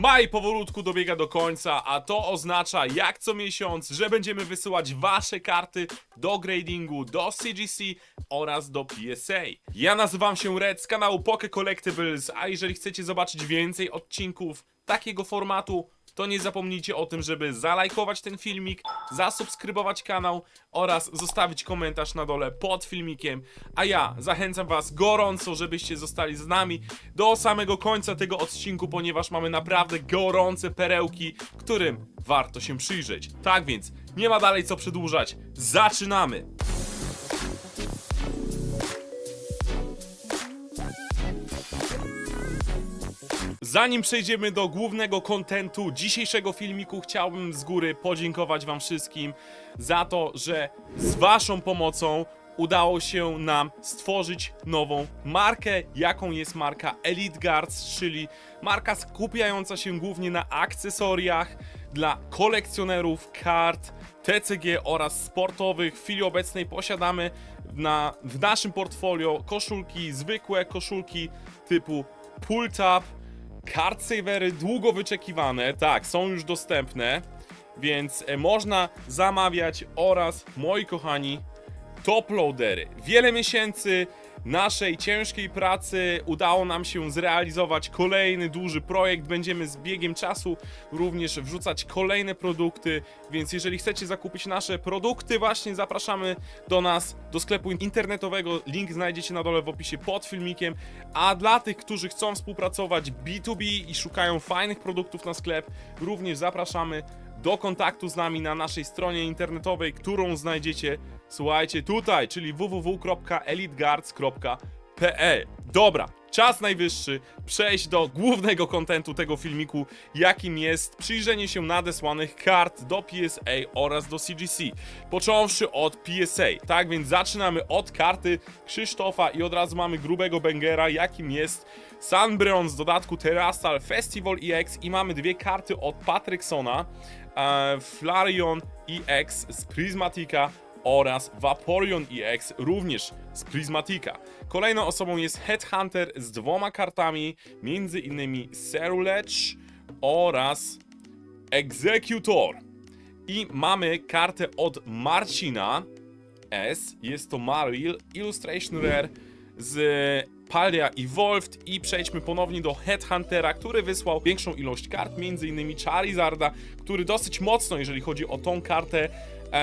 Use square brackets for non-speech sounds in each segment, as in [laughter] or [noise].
Maj powolutku dobiega do końca, a to oznacza jak co miesiąc, że będziemy wysyłać wasze karty do gradingu, do CGC oraz do PSA. Ja nazywam się Red z kanału Poke Collectibles, a jeżeli chcecie zobaczyć więcej odcinków takiego formatu, to nie zapomnijcie o tym, żeby zalajkować ten filmik, zasubskrybować kanał oraz zostawić komentarz na dole pod filmikiem. A ja zachęcam Was gorąco, żebyście zostali z nami do samego końca tego odcinku, ponieważ mamy naprawdę gorące perełki, którym warto się przyjrzeć. Tak więc, nie ma dalej co przedłużać. Zaczynamy! Zanim przejdziemy do głównego kontentu dzisiejszego filmiku, chciałbym z góry podziękować Wam wszystkim za to, że z Waszą pomocą udało się nam stworzyć nową markę, jaką jest marka Elite Guards, czyli marka skupiająca się głównie na akcesoriach dla kolekcjonerów kart TCG oraz sportowych. W chwili obecnej posiadamy na, w naszym portfolio koszulki, zwykłe koszulki typu Pull Tab, Card savery długo wyczekiwane, tak, są już dostępne, więc e, można zamawiać oraz, moi kochani, top loadery. Wiele miesięcy naszej ciężkiej pracy udało nam się zrealizować kolejny duży projekt. Będziemy z biegiem czasu również wrzucać kolejne produkty, więc jeżeli chcecie zakupić nasze produkty, właśnie zapraszamy do nas do sklepu internetowego. Link znajdziecie na dole w opisie pod filmikiem. A dla tych, którzy chcą współpracować B2B i szukają fajnych produktów na sklep, również zapraszamy do kontaktu z nami na naszej stronie internetowej, którą znajdziecie, słuchajcie, tutaj, czyli www.elitguards.pl. Dobra, czas najwyższy przejść do głównego kontentu tego filmiku, jakim jest przyjrzenie się nadesłanych kart do PSA oraz do CGC. Począwszy od PSA. Tak więc zaczynamy od karty Krzysztofa i od razu mamy grubego bangera, jakim jest Sunbreon z dodatku Terrastal Festival EX i mamy dwie karty od Patricksona, e, Flareon EX z Prismatica oraz Vaporeon EX również z Prismatica. Kolejną osobą jest Headhunter z dwoma kartami, między innymi Ceruledge oraz Executor. I mamy kartę od Marcina S. Jest to Maril Illustration Rare z Palia Evolved i przejdźmy ponownie do Headhuntera, który wysłał większą ilość kart, m.in. Charizarda, który dosyć mocno, jeżeli chodzi o tą kartę,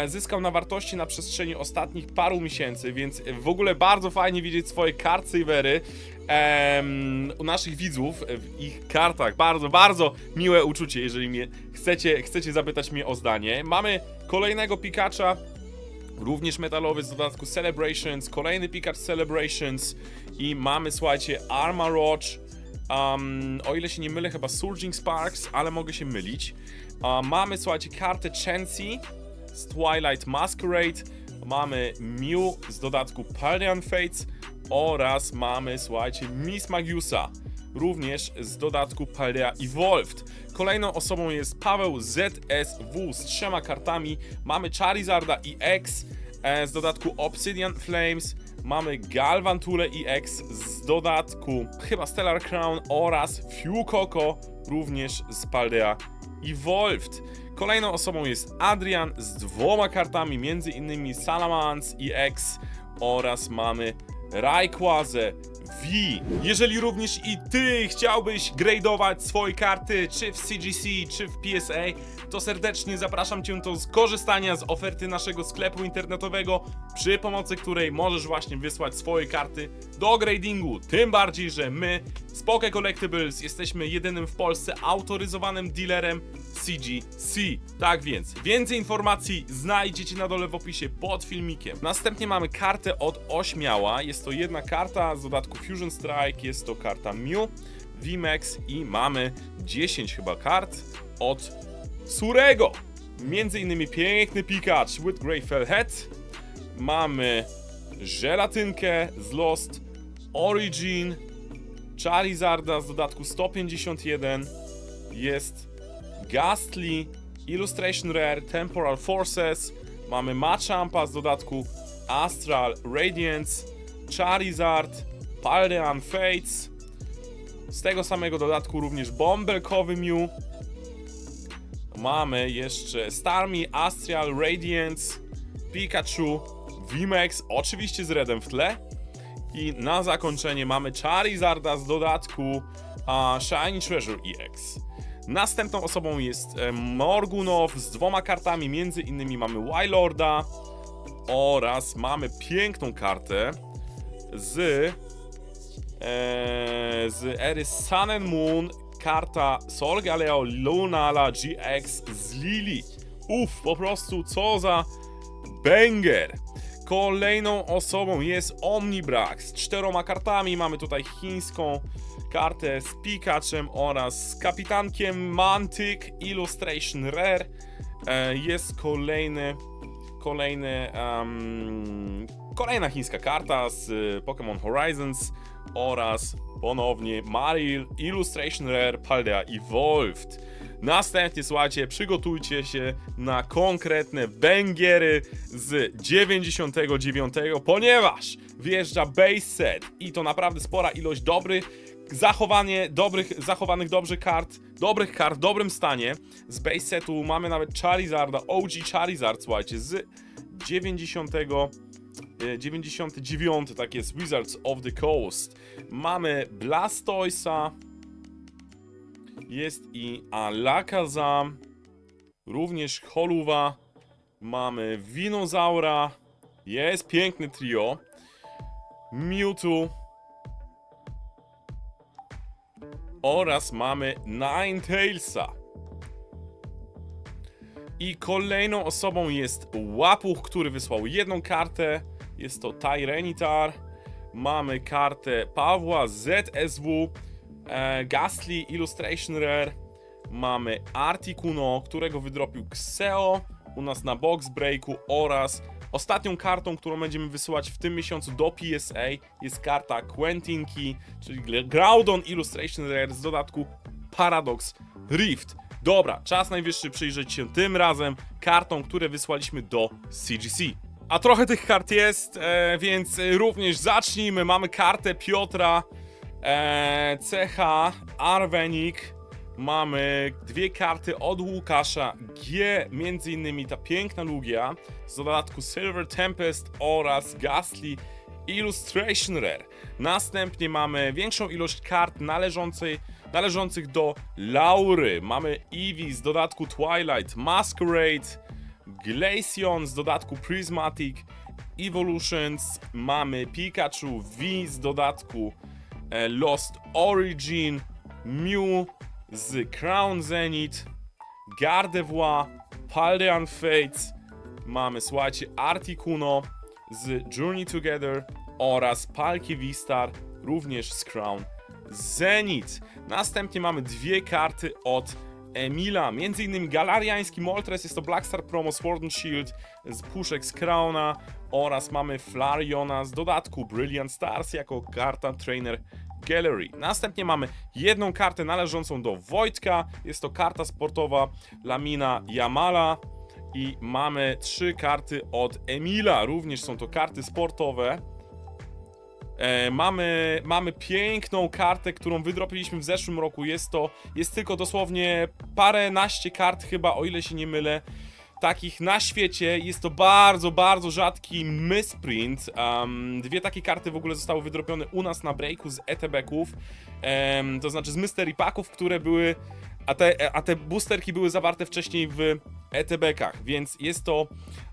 zyskał na wartości na przestrzeni ostatnich paru miesięcy, więc w ogóle bardzo fajnie widzieć swoje card savery em, u naszych widzów w ich kartach. Bardzo, bardzo miłe uczucie, jeżeli mnie chcecie, chcecie zapytać mnie o zdanie. Mamy kolejnego Pikacha, Również metalowy z dodatku Celebrations, kolejny Pikachu Celebrations i mamy, słuchajcie, Arma Roach, um, o ile się nie mylę, chyba Surging Sparks, ale mogę się mylić. A mamy, słuchajcie, kartę Chansey z Twilight Masquerade, mamy Mew z dodatku Paldean Fates oraz mamy, słuchajcie, Miss Magiusa również z dodatku Paldea Evolved. Kolejną osobą jest Paweł ZSW z trzema kartami. Mamy Charizarda EX e, z dodatku Obsidian Flames. Mamy Galvantule EX z dodatku chyba Stellar Crown oraz Fuecoco również z Paldea Evolved. Kolejną osobą jest Adrian z dwoma kartami, między innymi Salamence EX oraz mamy Rayquaze V. Jeżeli również i ty chciałbyś gradeować swoje karty, czy w CGC, czy w PSA, to serdecznie zapraszam cię do skorzystania z oferty naszego sklepu internetowego, przy pomocy której możesz właśnie wysłać swoje karty do gradingu. Tym bardziej, że my, Spoke Collectibles, jesteśmy jedynym w Polsce autoryzowanym dealerem CGC. Tak więc, więcej informacji znajdziecie na dole w opisie pod filmikiem. Następnie mamy kartę od Ośmiała. Jest to jedna karta z dodatku Fusion Strike, jest to karta Mew, VMAX i mamy 10 chyba kart od Surego. Między innymi piękny Pikachu with Greyfell Head. Mamy żelatynkę z Lost, Origin, Charizarda z dodatku 151. Jest Ghastly, Illustration Rare, Temporal Forces, mamy Machampa z dodatku Astral Radiance, Charizard, Paldean Fates, Z tego samego dodatku również bąbelkowy Mew. Mamy jeszcze Starmie, Astral, Radiance, Pikachu, VMAX, oczywiście z Redem w tle. I na zakończenie mamy Charizarda z dodatku a, Shiny Treasure EX. Następną osobą jest e, Morgunow z dwoma kartami, między innymi mamy Wylorda oraz mamy piękną kartę z e, z ery Sun and Moon karta Solgaleo Lunala GX z Lili. Uff, po prostu co za banger. Kolejną osobą jest Omnibrax z czteroma kartami. Mamy tutaj chińską kartę z Pikachem oraz z kapitankiem Mantic Illustration Rare. E, jest kolejny, kolejny, em, kolejna chińska karta z y, Pokémon Horizons oraz ponownie Maril Illustration Rare Paldea Evolved. Następnie, słuchajcie, przygotujcie się na konkretne bangiery z 99, ponieważ wjeżdża base set i to naprawdę spora ilość dobrych, zachowanie dobrych, zachowanych dobrze kart, dobrych kart w dobrym stanie. Z base setu mamy nawet Charizarda, OG Charizard, słuchajcie, z 90 e, 99, tak jest, Wizards of the Coast. Mamy Blastoisa, jest i Alakazam, również Holuwa, mamy Winozaura, jest piękny trio, Mewtwo oraz mamy Ninetalesa. I kolejną osobą jest Łapuch, który wysłał jedną kartę. Jest to Tyranitar. Mamy kartę Pawła ZSW, e, Ghastly Illustration Rare. Mamy Articuno, którego wydropił Xeo u nas na box breaku oraz ostatnią kartą, którą będziemy wysyłać w tym miesiącu do PSA jest karta Quentinki, czyli Groudon Illustration Rare z dodatku Paradox Rift. Dobra, czas najwyższy przyjrzeć się tym razem kartom, które wysłaliśmy do CGC. A trochę tych kart jest, e, więc również zacznijmy. Mamy kartę Piotra, e, CH, Arwenik. Mamy dwie karty od Łukasza G, między innymi ta piękna Lugia z dodatku Silver Tempest oraz Ghastly Illustration Rare. Następnie mamy większą ilość kart należącej, należących do Laury. Mamy Eevee z dodatku Twilight, Masquerade, Glaceon z dodatku Prismatic, Evolutions, mamy Pikachu V z dodatku e, Lost Origin, Mew z Crown Zenith, Gardevoir, Paldean Fates, mamy słuchajcie Articuno z Journey Together oraz Palki V-Star również z Crown Zenith. Następnie mamy dwie karty od Emila, między innymi Galariański Moltres, jest to Blackstar Promo Sword and Shield z puszek z Crowna oraz mamy Flareona z dodatku Brilliant Stars jako karta Trainer Gallery. Następnie mamy jedną kartę należącą do Wojtka, jest to karta sportowa Lamina Yamala i mamy trzy karty od Emila, również są to karty sportowe. E, mamy, mamy piękną kartę, którą wydropiliśmy w zeszłym roku. Jest to, jest tylko dosłownie paręnaście kart chyba, o ile się nie mylę. Takich na świecie jest to bardzo, bardzo rzadki misprint. Um, dwie takie karty w ogóle zostały wydropione u nas na breaku z ETB-ków, em, to znaczy z mystery packów, które były, a te, a te boosterki były zawarte wcześniej w ETB-kach, więc jest to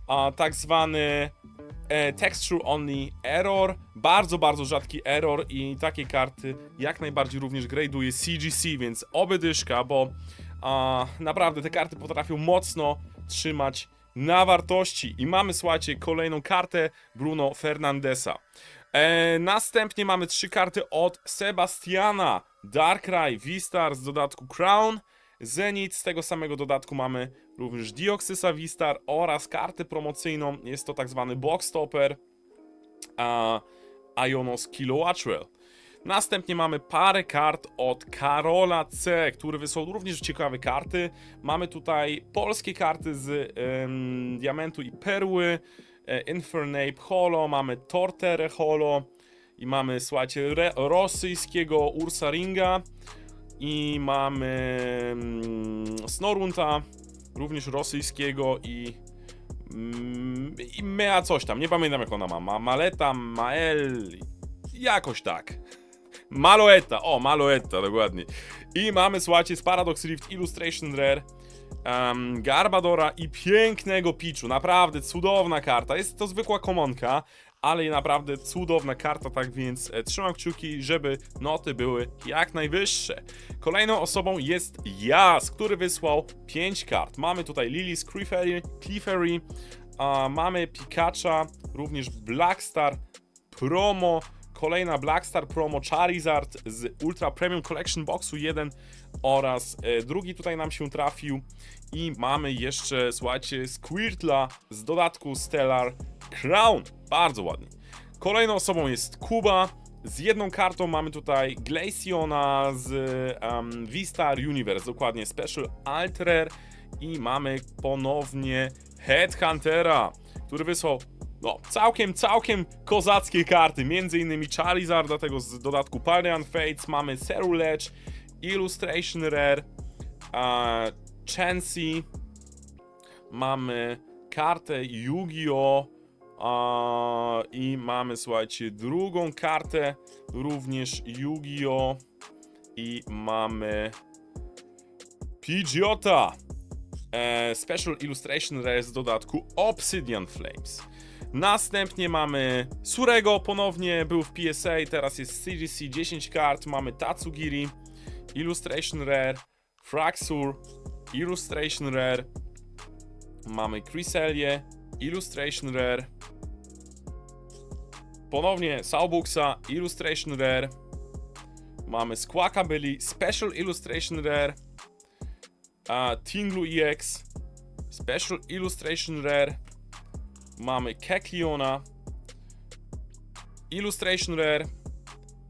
a, tak zwany texture only error, bardzo, bardzo rzadki error i takie karty jak najbardziej również graduje CGC, więc oby dyszka, bo a, naprawdę te karty potrafią mocno trzymać na wartości. I mamy, słuchajcie, kolejną kartę Bruno Fernandesa. E, następnie mamy trzy karty od Sebastiana. Darkrai, V-Star z dodatku Crown, Zenith, z tego samego dodatku mamy również Dioxysa V-Star oraz kartę promocyjną, jest to tak zwany Box Stopper, a Ionos Kilowattrel. Następnie mamy parę kart od Karola C, który wysłał również ciekawe karty. Mamy tutaj polskie karty z Diamentu i Perły, e, Infernape Holo, mamy Torterę Holo, I mamy, słuchajcie, rosyjskiego Ursa Ringa. I mamy mm, Snorunta, również rosyjskiego i mm, i Mea coś tam, nie pamiętam jak ona ma, ma Maleta, Mael, jakoś tak. Maloeta, o, Maloeta, dokładnie. I mamy, słuchajcie, z Paradox Rift Illustration Rare, um, Garbadora i pięknego Pichu. Naprawdę cudowna karta. Jest to zwykła komonka, ale naprawdę cudowna karta, tak więc e, trzymam kciuki, żeby noty były jak najwyższe. Kolejną osobą jest Jas, który wysłał 5 kart. Mamy tutaj Lily's Clefairy, Clefairy a mamy Pikacha, również Blackstar Promo, kolejna Blackstar Promo Charizard z Ultra Premium Collection Boxu 1 oraz e, drugi tutaj nam się trafił i mamy jeszcze, słuchajcie, Squirtla z dodatku Stellar Crown, bardzo ładnie. Kolejną osobą jest Kuba, z jedną kartą mamy tutaj Glaciona z um, V-Star Universe, dokładnie Special Alterer i mamy ponownie Headhuntera, który wysłał no, całkiem, całkiem kozackie karty, między innymi Charizarda, tego z dodatku Paldean Fates, mamy Ceruledge, Illustration Rare, e, Chansey, mamy kartę Yu-Gi-Oh! A, i mamy, słuchajcie, drugą kartę, również Yu-Gi-Oh! i mamy Pidgeota, e, Special Illustration Rare z dodatku Obsidian Flames. Następnie mamy Surego, ponownie był w PSA, teraz jest CGC 10 kart, mamy Tatsugiri, Illustration Rare, Fraxur, Illustration Rare, mamy Cresselie, Illustration Rare, ponownie Saubuxa, Illustration Rare, mamy Squawkabilly, Special Illustration Rare, a Tinglu EX, Special Illustration Rare, mamy Kekliona, Illustration Rare,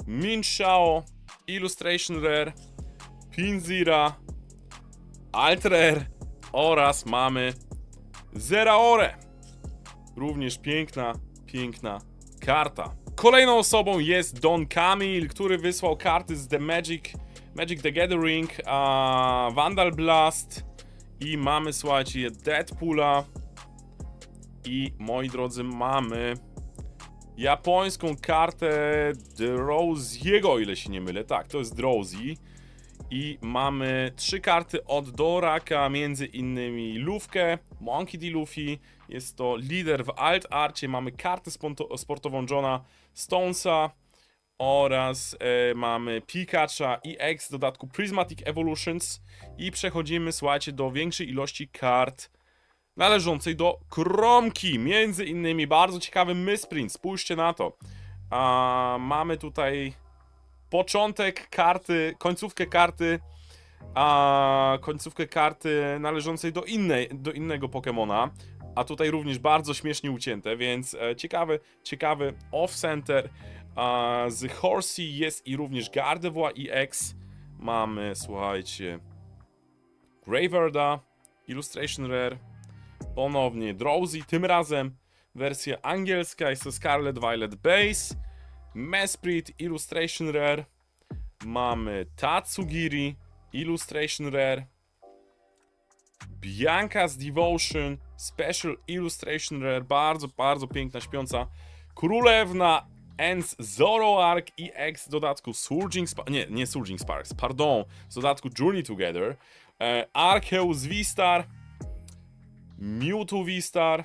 Minshao, Illustration Rare, Pinzira, Alt Rare oraz mamy Zeraore. Również piękna, piękna karta. Kolejną osobą jest Don Camille, który wysłał karty z The Magic, Magic the Gathering, a Vandal Blast i mamy, słuchajcie, Deadpoola i moi drodzy, mamy japońską kartę Drowsiego, o ile się nie mylę. Tak, to jest Drowsy. I mamy trzy karty od Doraka, między innymi Lufkę, Monkey D. Luffy, jest to lider w Alt Arcie, mamy kartę sportową Johna Stonesa oraz e, mamy Pikacha i X w dodatku Prismatic Evolutions i przechodzimy, słuchajcie, do większej ilości kart należącej do Kromki, między innymi bardzo ciekawy misprint, spójrzcie na to. A, mamy tutaj początek karty, końcówkę karty, a końcówkę karty należącej do innej, do innego Pokemona, a tutaj również bardzo śmiesznie ucięte, więc e, ciekawy, ciekawy off-center. A, z Horsey jest i również Gardevoir EX. Mamy, słuchajcie, Gravearda, Illustration Rare, ponownie Drowsy, tym razem wersja angielska, jest to Scarlet Violet Base, Mesprit, Illustration Rare, mamy Tatsugiri, Illustration Rare, Bianca's Devotion, Special Illustration Rare, bardzo, bardzo piękna, śpiąca. Królewna Ends Zoroark EX w dodatku Surging Sparks, nie, nie Surging Sparks, pardon, z dodatku Journey Together, e, Arceus V-Star, Mewtwo V-Star,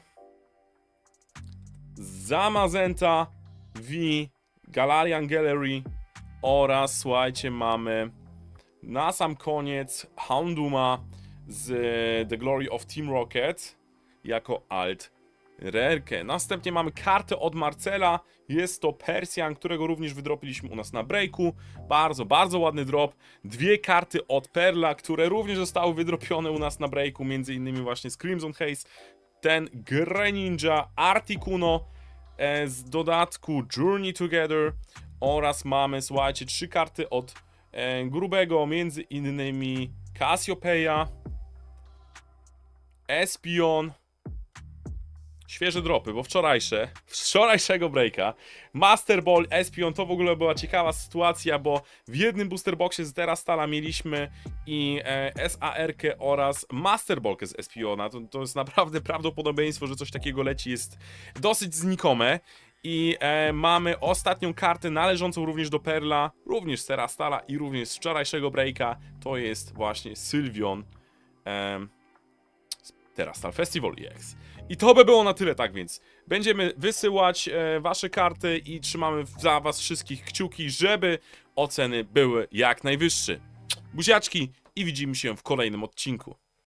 Zamazenta V, Galarian Gallery oraz słuchajcie mamy na sam koniec Hounduma z The Glory of Team Rocket jako alt rerkę. Następnie mamy kartę od Marcela, jest to Persjan, którego również wydropiliśmy u nas na breaku. Bardzo, bardzo ładny drop. Dwie karty od Perla, które również zostały wydropione u nas na breaku, między innymi właśnie z Crimson Haze. Ten Greninja Articuno e, z dodatku Journey Together oraz mamy, słuchajcie, trzy karty od e, grubego, między innymi Cassiopeia, Espion, świeże dropy, bo wczorajsze, wczorajszego breaka, Master Ball, Espion, to w ogóle była ciekawa sytuacja, bo w jednym booster boxie z Terastala mieliśmy i e, SAR-kę oraz Master Ballkę z Espiona. To, to jest naprawdę [laughs] prawdopodobieństwo, że coś takiego leci jest dosyć znikome. I e, mamy ostatnią kartę należącą również do Perla, również z Terastala i również z wczorajszego breaka. To jest właśnie Sylvion. em, Terastal Festival EX. I to by było na tyle, tak więc będziemy wysyłać e, wasze karty i trzymamy za was wszystkich kciuki, żeby oceny były jak najwyższe. Buziaczki i widzimy się w kolejnym odcinku.